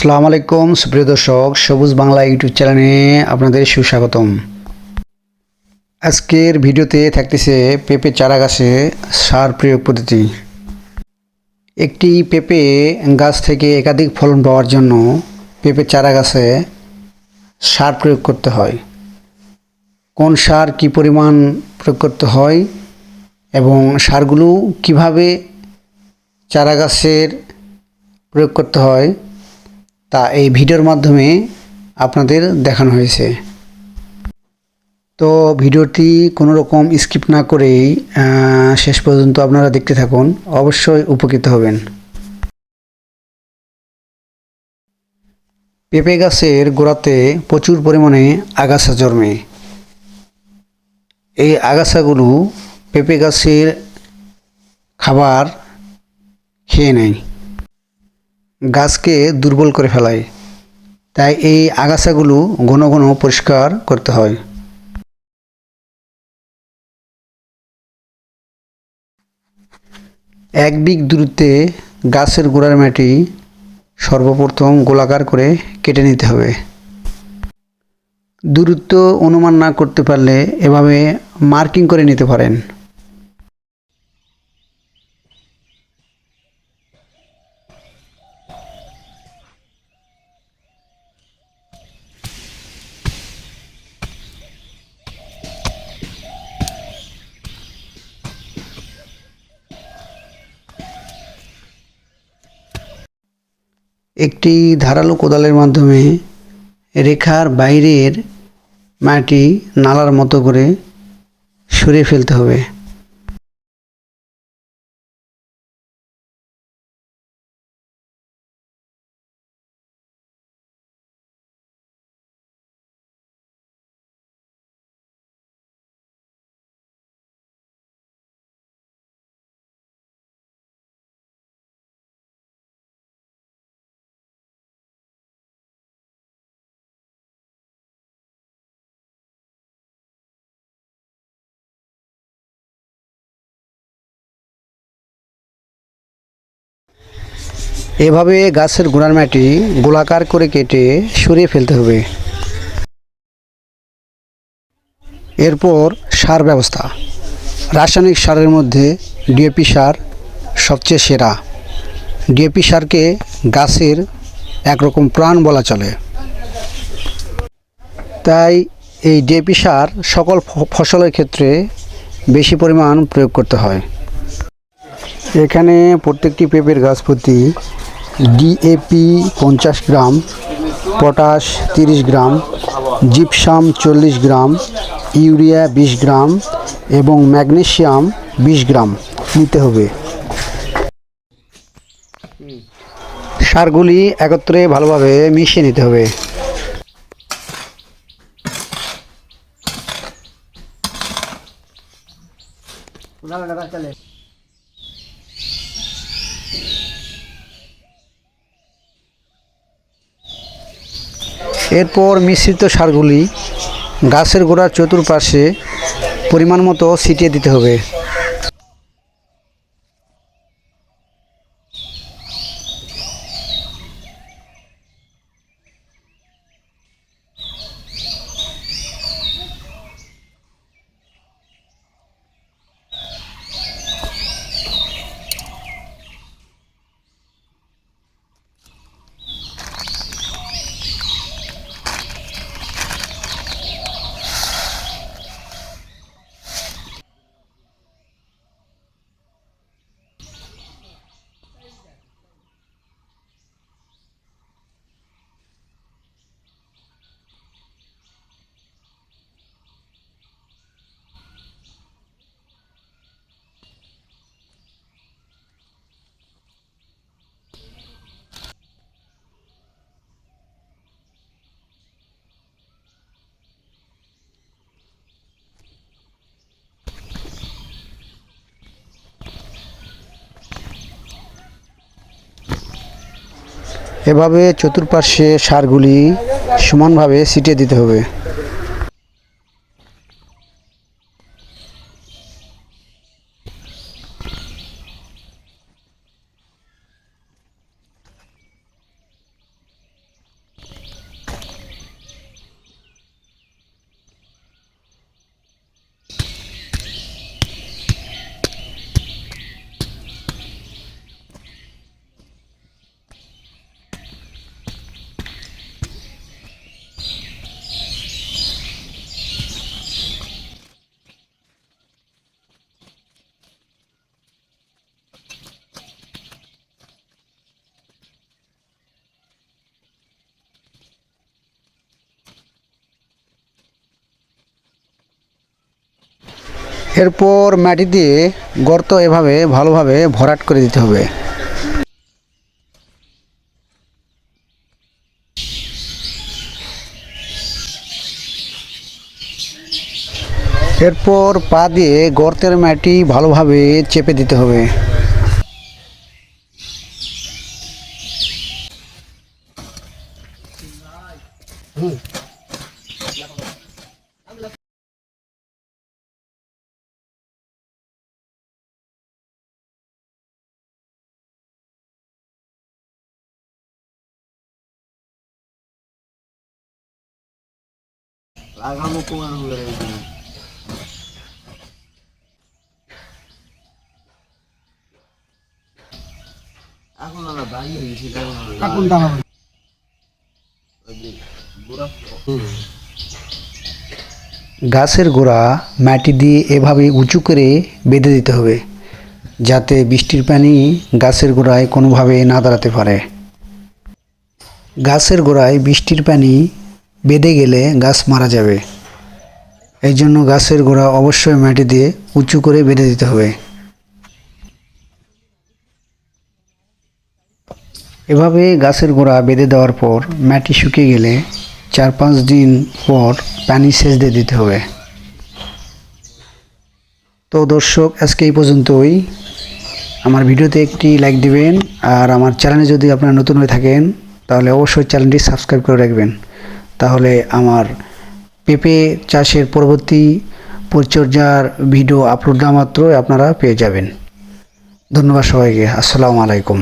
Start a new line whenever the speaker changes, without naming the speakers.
আসসালামু আলাইকুম, সুপ্রিয় দর্শক, সবুজ বাংলা ইউটিউব চ্যানেলে আপনাদের সুস্বাগতম। আজকের ভিডিওতে থাকতেছে পেঁপে চারা গাছে সার প্রয়োগ পদ্ধতি। একটি পেঁপে গাছ থেকে একাধিক ফলন পাওয়ার জন্য পেঁপে চারা গাছে সার প্রয়োগ করতে হয়। কোন সার কি পরিমাণ প্রয়োগ করতে হয় এবং সারগুলো কীভাবে চারা গাছের প্রয়োগ করতে হয় তা এই ভিডিওর মাধ্যমে আপনাদের দেখানো হয়েছে। তো ভিডিওটি কোনো রকম স্কিপ না করেই শেষ পর্যন্ত আপনারা দেখতে থাকুন। অবশ্যই উপকৃত হবেন। পেঁপে গাছের গোড়াতে প্রচুর পরিমাণে আগাছা জন্মে। এই আগাছাগুলো পেঁপে গাছের খাবার খেয়ে নেয়। গাছকে দুর্বল করে ফেলায়। তাই এই আগাছাগুলো ঘন ঘন পরিষ্কার করতে হয়। এক বিঘ দূরত্বে গাছের গোড়ার মাটি সর্বপ্রথম গোলাকার করে কেটে নিতে হবে। দূরত্ব অনুমান না করতে পারলে এভাবে মার্কিং করে নিতে পারেন। একটি ধারালো কোদালের মাধ্যমে রেখার বাইরের মাটি নালার মতো করে সরিয়ে ফেলতে হবে। এভাবে গাছের গোড়ার মাটি গোলাকার করে কেটে সরিয়ে ফেলতে হবে। এরপর সার ব্যবস্থা। রাসায়নিক সারের মধ্যে ডিএপি সার সবচেয়ে সেরা। ডিএপি সারকে গাছের একরকম প্রাণ বলা চলে। তাই এই ডিএপি সার সকল ফসলের ক্ষেত্রে বেশি পরিমাণ প্রয়োগ করতে হয়। এখানে প্রত্যেকটি পেঁপের গাছ প্রতি ডিএপি পঞ্চাশ গ্রাম, পটাশ তিরিশ গ্রাম, জিপসাম চল্লিশ গ্রাম, ইউরিয়া বিশ গ্রাম এবং ম্যাগনেশিয়াম বিশ গ্রাম নিতে হবে। সারগুলি একত্রে ভালোভাবে মিশিয়ে নিতে হবে। এরপর মিশ্রিত সারগুলি গাছের গোড়ার চতুর্পাশে পরিমাণ মতো ছিটিয়ে দিতে হবে। এভাবে চতুর্পাশে সারগুলি সমানভাবে ছিটিয়ে দিতে হবে। এরপর মাটি দিয়ে গর্ত এভাবে ভালোভাবে ভরাট করে দিতে হবে। এরপর পা দিয়ে গর্তের মাটি ভালোভাবে চেপে দিতে হবে। গাছের গোড়া মাটি দিয়ে এভাবে উঁচু করে বেঁধে দিতে হবে, যাতে বৃষ্টির পানি গাছের গোড়ায় কোনোভাবে না দাঁড়াতে পারে। গাছের গোড়ায় বৃষ্টির পানি বেঁধে গেলে গাছ মারা যাবে। এই জন্য গাছের গোড়া অবশ্যই মাটি দিয়ে উঁচু করে বেঁধে দিতে হবে। এভাবে গাছের গোড়া বেঁধে দেওয়ার পর মাটি শুকিয়ে গেলে চার পাঁচ দিন পর পানি সেচ দিয়ে দিতে হবে। তো দর্শক, আজকে এই পর্যন্তই। আমার ভিডিওতে একটি লাইক দিবেন আর আমার চ্যানেলে যদি আপনারা নতুন হয়ে থাকেন, তাহলে অবশ্যই চ্যানেলটি সাবস্ক্রাইব করে রাখবেন। তাহলে আমার পেঁপে চাষের পরবর্তী পরিচর্যার ভিডিও আপলোড দেওয়া মাত্র আপনারা পেয়ে যাবেন। ধন্যবাদ সবাইকে। আসসালামু আলাইকুম।